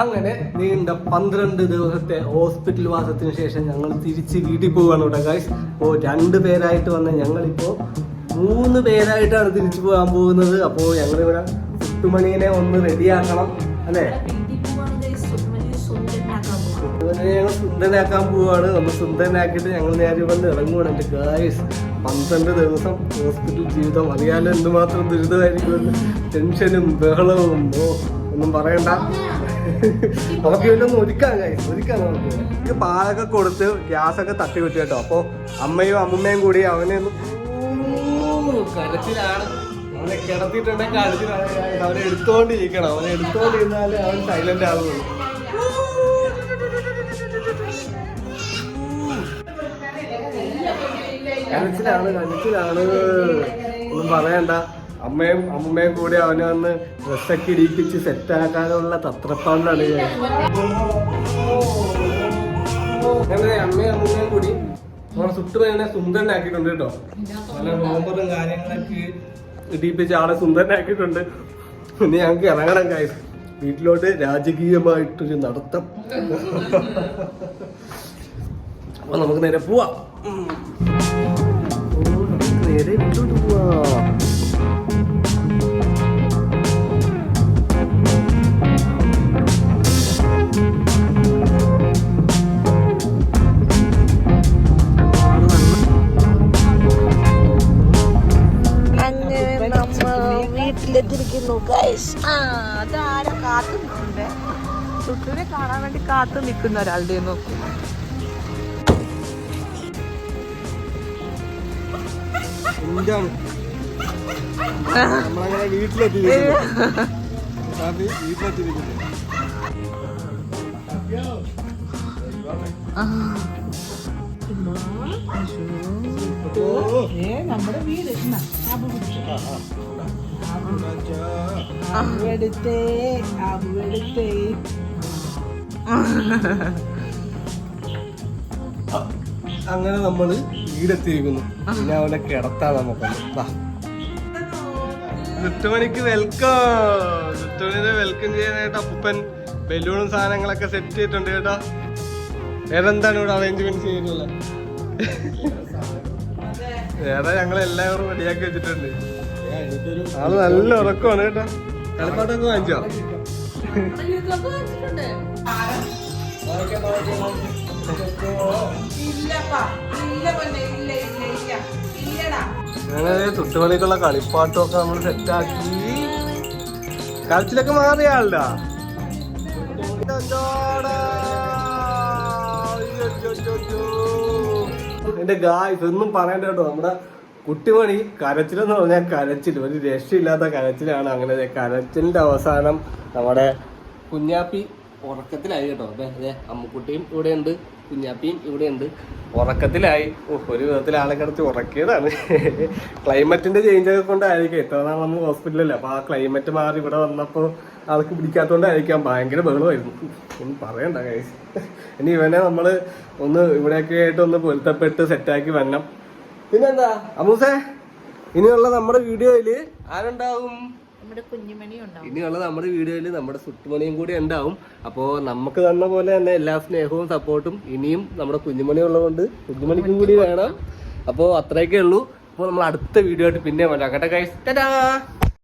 അങ്ങനെ നീണ്ട പന്ത്രണ്ട് ദിവസത്തെ ഹോസ്പിറ്റൽ വാസത്തിന് ശേഷം ഞങ്ങൾ തിരിച്ച് വീട്ടിൽ പോവുകയാണ് കേട്ടോ ഗൈസ് അപ്പോൾ രണ്ട് പേരായിട്ട് വന്ന ഞങ്ങളിപ്പോൾ മൂന്ന് പേരായിട്ടാണ് തിരിച്ചു പോകാൻ പോകുന്നത്. അപ്പോൾ ഞങ്ങളിവിടെ എട്ടുമണീനെ ഒന്ന് റെഡിയാക്കണം അല്ലേ? ഞങ്ങൾ സുന്ദരനാക്കാൻ പോവാണ്. നമ്മൾ സുന്ദരനാക്കിയിട്ട് ഞങ്ങൾ നേരെ വന്ന് ഇറങ്ങുവാണ് എന്റെ ഗായ്സ് പന്ത്രണ്ട് ദിവസം ഹോസ്പിറ്റൽ ജീവിതം അറിയാലോ എന്തുമാത്രം ദുരിതമായിരിക്കും ടെൻഷനും ബഹളവും ഒന്നും പറയണ്ട. നമുക്ക് ഇവനൊന്ന് ഒരുക്കാം ഒരുക്കാം ഒരുക്കാൻ നമുക്ക്. ഇത് പാലൊക്കെ കൊടുത്ത് ഗ്യാസൊക്കെ തട്ടി വിട്ടു കേട്ടോ. അപ്പോൾ അമ്മയും അമ്മമ്മയും കൂടി അവനെ ഒന്ന് കരച്ചിലാണ്. അവനെ കിടത്തിയിട്ടുണ്ടെങ്കിൽ കരച്ചിലാണ്. അവനെ എടുത്തോണ്ടിരിക്കണം. അവനെ എടുത്തോണ്ടിരുന്നാലേ അവൻ സൈലന്റ് ആവുള്ളൂ. കരച്ചിലാണ് കരച്ചിലാണ്. ഒന്നും പറയണ്ട. അമ്മയും അമ്മയും കൂടി അവനെ വന്ന് ഡ്രസ്സൊക്കെ ഇടിപ്പിച്ച് സെറ്റാക്കാനുള്ള തത്രപ്പാടിലാണ് ഞാൻ. അമ്മയും അമ്മയും കൂടി നമ്മളെ സുട്ടുപനെ സുന്ദരനാക്കിയിട്ടുണ്ട് കേട്ടോ. നല്ല നോമ്പറും കാര്യങ്ങളൊക്കെ ഇടിപ്പിച്ച് ആളെ സുന്ദരനാക്കിയിട്ടുണ്ട്. ഇനി ഞങ്ങൾക്ക് ഇറങ്ങണം കാര്യം വീട്ടിലോട്ട് രാജകീയമായിട്ടൊരു നടത്തം. അപ്പൊ നമുക്ക് നേരെ പോവാം. നേരെ വീട്ടിലോട്ട് പോവാം. വീട്ടിലെത്തിരിക്കുന്നു ഗൈസ് ആ അതാരാ കാത്തു നിൽക്കുന്നേ? സുട്ടുവിനെ കാണാൻ വേണ്ടി കാത്തു നിൽക്കുന്ന ഒരാളുടെ നോക്കൂ. നമ്മളങ്ങനെ വീട്ടിലെത്തിയിരിക്കുന്നു. നമ്മുടെ വീട്. അവിടുത്തെ അവിടുത്തെ അങ്ങനെ നമ്മൾ വീടെത്തിയിരിക്കുന്നു. പിന്നെ അവിടെ കിടത്താൻ നമുക്ക് ചുറ്റുമണിക്ക് വെൽക്കം ചുറ്റുമണിനെ വെൽക്കം ചെയ്യാനായിട്ട് അപ്പൂപ്പൻ ബലൂണും സാധനങ്ങളൊക്കെ സെറ്റ് ചെയ്തിട്ടുണ്ട് കേട്ടോ. വേറെന്താണ് ഇവിടെ അറേഞ്ച്മെന്റ് ചെയ്യുന്നുള്ളത് വേറെ ഞങ്ങൾ എല്ലാവരും റെഡിയാക്കി വെച്ചിട്ടുണ്ട്. ആൾ നല്ല ഉറക്കമാണ് കേട്ടോ. കളിപ്പാട്ടൊക്കെ വാങ്ങിച്ചോ? അങ്ങനെ കളിപ്പാട്ടൊക്കെ നമ്മൾ സെറ്റാക്കി കളിച്ചിലൊക്കെ മാറിയ ആളുടെ എന്റെ ഗായ്സ് ഒന്നും പറയണ്ട കേട്ടോ. നമ്മുടെ കുട്ടിമണി കരച്ചിലെന്ന് പറഞ്ഞാൽ കരച്ചിൽ ഒരു രക്ഷയില്ലാത്ത കരച്ചിലാണ് അങ്ങനെ കരച്ചിലിന്റെ അവസാനം നമ്മുടെ കുഞ്ഞാപ്പി ഉറക്കത്തിലായി കേട്ടോ. അതെ അതെ അമ്മുക്കുട്ടിയും ഇവിടെ ഉണ്ട് കുഞ്ഞാപ്പിയും ഇവിടെ ഉണ്ട് ഉറക്കത്തിലായി ഒരു വിധത്തിൽ ആളെ കിടത്തി ഉറക്കിയതാണ്. ക്ലൈമറ്റിന്റെ ചേഞ്ച് ഒക്കെ കൊണ്ടായിരിക്കും. ഇത്ര നാൾ നമ്മൾ ഹോസ്പിറ്റലല്ലേ അപ്പൊ ആ ക്ലൈമറ്റ് മാറി ഇവിടെ വന്നപ്പോ ആൾക്ക് പിടിക്കാത്തോണ്ടായിരിക്കാം. ഭയങ്കര ബഹളമായിരുന്നു. ഒന്നും പറയണ്ട കൈസ് ഇനി ഇവനെ നമ്മൾ ഒന്ന് ഇവിടെയൊക്കെ ആയിട്ട് ഒന്ന് പൊരുത്തപ്പെട്ട് സെറ്റാക്കി വരണം. പിന്നെന്താ? അമൂസേ ഇനിയുള്ള നമ്മുടെ വീഡിയോയിൽ ആരുണ്ടാവും? നമ്മുടെ കുഞ്ഞുമണി ഉണ്ടാവും. ഇനിയുള്ള നമ്മുടെ വീഡിയോയിൽ നമ്മുടെ സുട്ടുമണിയും കൂടി ഉണ്ടാവും. അപ്പോൾ നമുക്ക് തന്ന പോലെ തന്നെ എല്ലാ സ്നേഹവും സപ്പോർട്ടും ഇനിയും നമ്മുടെ കുഞ്ഞുമണി ഉള്ളതുകൊണ്ട് കുഞ്ഞുമണിക്കും കൂടി വേണം. അപ്പോൾ അത്രയൊക്കെ ഉള്ളൂ. അപ്പോൾ നമ്മൾ അടുത്ത വീഡിയോ ആയിട്ട് പിന്നെ വരാം. കേട്ടോ ടാറ്റാ